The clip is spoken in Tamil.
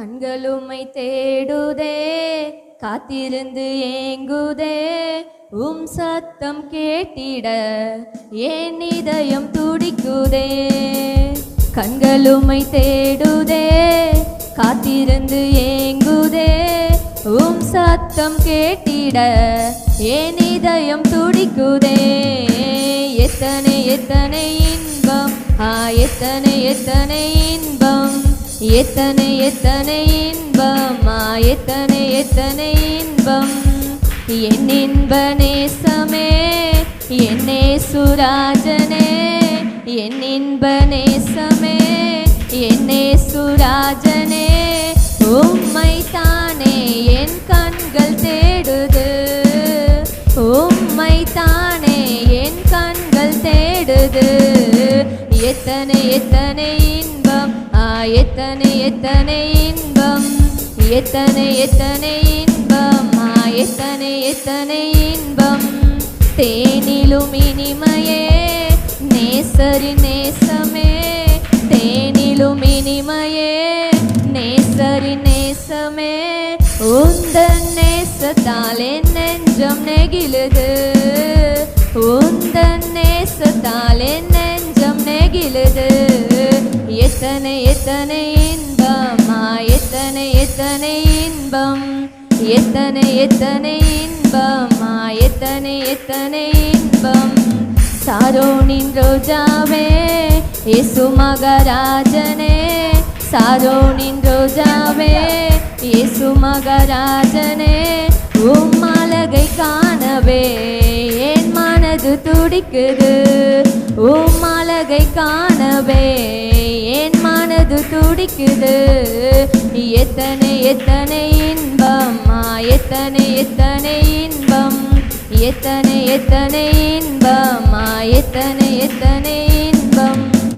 கண்களுமை தேடுதே காத்திருந்து ஏங்குதே. உம் சத்தம் கேட்டிட என் இதயம் துடிக்குதே? கண்களுமை தேடுதே காத்திருந்து ஏங்குதே. உம் சத்தம் கேட்டிட என் இதயம் துடிக்குதே? எத்தனை எத்தனை இன்பம் ஆ எத்தனை எத்தனை இன்பம். எத்தனை எத்தனை இன்பமா? எத்தனை எத்தனை இன்பம்? என் இன்ப நேசமே என்னே சுராஜனே என் இன்ப நேசமே என்னே சுராஜனே உம்மை தானே என் கண்கள் தேடுது. உம்மை தானே என் கண்கள் தேடுது. எத்தனை எத்தனை எத்தனை எத்தனை இன்பம்? எத்தனை எத்தனை இன்பம்? ஆ எத்தனை எத்தனை இன்பம்? தேனிலும் இனிமையே நேசரி நேசமே. தேனிலும் இனிமையே நேசரி நேசமே. உந்தன் நேசத்தால் என் நெஞ்சம் நெகிழுது. எத்தனை எத்தனை இன்பம்? எத்தனை எத்தனை இன்பம்? எத்தனை எத்தனை இன்பம்? எத்தனை எத்தனை இன்பம்? சாரோனின் ரோஜாவே இயேசு மகராஜனே. சாரோனின் ரோஜாவே இயேசு மகராஜனே. உம் அழகை காணவே என் மனது துடிக்குது. உம் அழகை காணவே துடிக்குது. எத்தனை எத்தனை இன்பம்மா எத்தனை எத்தனை இன்பம்? எத்தனை எத்தனை இன்பம்மா எத்தனை எத்தனை